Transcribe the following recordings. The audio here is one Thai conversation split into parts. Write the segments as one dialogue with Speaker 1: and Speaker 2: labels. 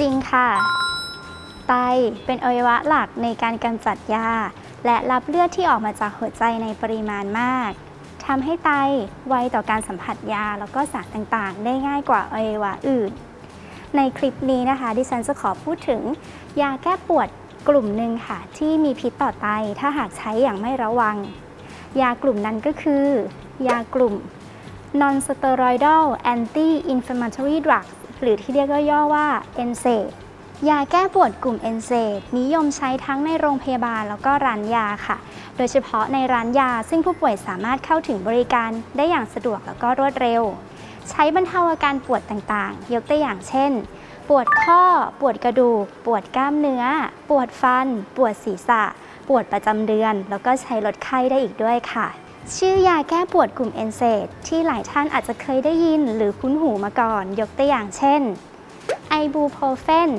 Speaker 1: จริงค่ะ ไตเป็นอวัยวะหลักในการกำจัดยา และรับเลือดที่ออกมาจากหัวใจในปริมาณมากทำให้ไตไวต่อการสัมผัสยา แล้วก็สารต่างๆ ได้ง่ายกว่าอวัยวะอื่น ในคลิปนี้นะคะ ดิฉันจะขอพูดถึง ยาแก้ปวดกลุ่มหนึ่งค่ะ ที่มีพิษต่อไตถ้าหากใช้อย่างไม่ระวัง ยากลุ่มนั้นก็คือ ยากลุ่ม non-steroidal anti-inflammatory drugs หรือที่เรียกย่อๆว่า NSAID ยาแก้ปวดกลุ่ม NSAID นิยมใช้ทั้งในโรงพยาบาลแล้วก็ร้านยาค่ะ โดยเฉพาะในร้านยาซึ่งผู้ป่วยสามารถเข้าถึงบริการได้อย่างสะดวกแล้วก็รวดเร็ว ใช้บรรเทาอาการปวดต่างๆ ยกตัวอย่างเช่น ปวดข้อ ปวดกระดูก ปวดกล้ามเนื้อ ปวดฟัน ปวดศีรษะ ปวดประจำเดือน แล้วก็ใช้ลดไข้ได้อีกด้วยค่ะ ชื่อยาแก้ปวดกลุ่ม NSAID ที่หลายท่านอาจจะเคยได้ยินหรือคุ้นหูมาก่อน ยกตัวอย่างเช่น ไอบูโพรเฟน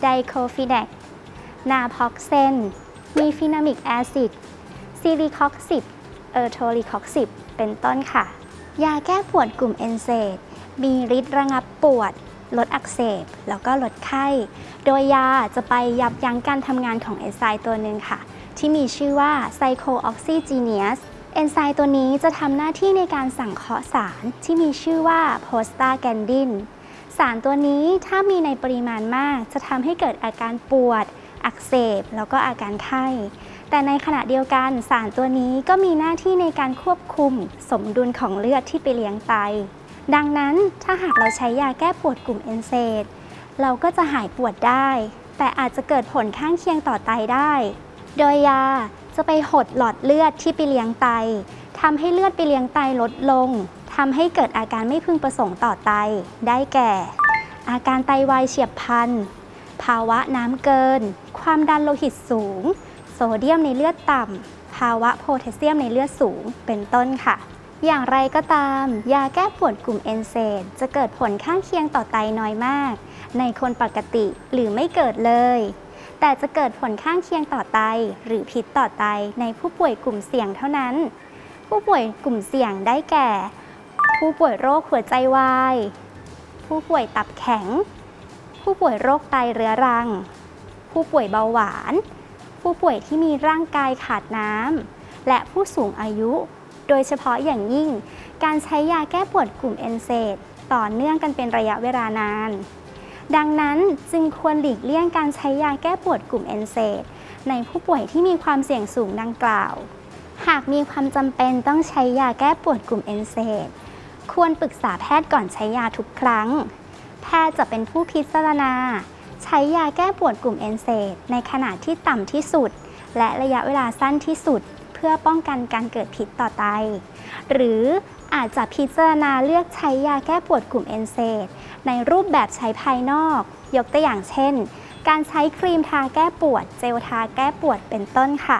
Speaker 1: ไดโคฟิแดกนาพ็อกเซน มีฟินามิกแอซิด ซิลิคอกซิบเออโทลิคอกซิบเป็นต้นค่ะ ยาแก้ปวดกลุ่ม NSAID มีฤทธิ์ระงับปวด ลดอักเสบ แล้วก็ลดไข้ โดยยาจะไปยับยั้งการทำงานของเอนไซม์ตัวหนึ่งค่ะ ที่มีชื่อว่าไซโคออกซิจีเนียส เอนไซม์ตัวนี้จะทำหน้าที่ในการสังเคราะห์สารที่มีชื่อว่าโพสตาแกนดินสารตัวนี้ถ้ามีในปริมาณมากจะทำให้เกิดอาการปวด อักเสบ แล้วก็อาการไข้ แต่ในขณะเดียวกันสารตัวนี้ก็มีหน้าที่ในการควบคุม สมดุลของเลือดที่ไปเลี้ยงไต ดังนั้นถ้าหากเราใช้ยาแก้ปวดกลุ่มเอนเซดเราก็จะหายปวดได้ แต่อาจจะเกิดผลข้างเคียงต่อไตได้ โดยยา จะไปหดหลอดเลือดที่ไปเลี้ยงไตทำให้เลือดไปเลี้ยงไตลดลงทำให้เกิดอาการไม่พึงประสงค์ต่อไต ได้แก่ อาการไตวายเฉียบพลัน ภาวะน้ำเกิน ความดันโลหิตสูง โซเดียมในเลือดต่ำภาวะโพแทสเซียมในเลือดสูง เป็นต้นค่ะอย่างไรก็ตาม ยาแก้ปวดกลุ่มเอนเซดจะเกิดผลข้างเคียงต่อไตน้อยมาก ในคนปกติหรือไม่เกิดเลย แต่จะเกิดผลข้างเคียงต่อไต หรือพิษต่อไตในผู้ป่วยกลุ่มเสี่ยงเท่านั้น ผู้ป่วยกลุ่มเสี่ยงได้แก่ ผู้ป่วยโรคหัวใจวาย ผู้ป่วยตับแข็ง ผู้ป่วยโรคไตเรื้อรัง ผู้ป่วยเบาหวาน ผู้ป่วยที่มีร่างกายขาดน้ำ และผู้สูงอายุ โดยเฉพาะอย่างยิ่ง การใช้ยาแก้ปวดกลุ่มเอนเซดต่อเนื่องกันเป็นระยะเวลานาน ดังนั้นจึงควรหลีกเลี่ยงการใช้ยาแก้ปวดกลุ่มเอนเซดในผู้ป่วยที่มีความเสี่ยงสูงดังกล่าว หากมีความจำเป็นต้องใช้ยาแก้ปวดกลุ่มเอนเซดควรปรึกษาแพทย์ก่อนใช้ยาทุกครั้ง แพทย์จะเป็นผู้พิจารณา ใช้ยาแก้ปวดกลุ่มเอนเซดในขนาดที่ต่ำที่สุด และระยะเวลาสั้นที่สุด เพื่อป้องกันการเกิดพิษต่อไต หรือ อาจจะพิจารณาเลือกใช้ยาแก้ปวดกลุ่มเอนเซดในรูปแบบใช้ภายนอก ยกตัวอย่างเช่น การใช้ครีมทาแก้ปวด เจลทาแก้ปวดเป็นต้นค่ะ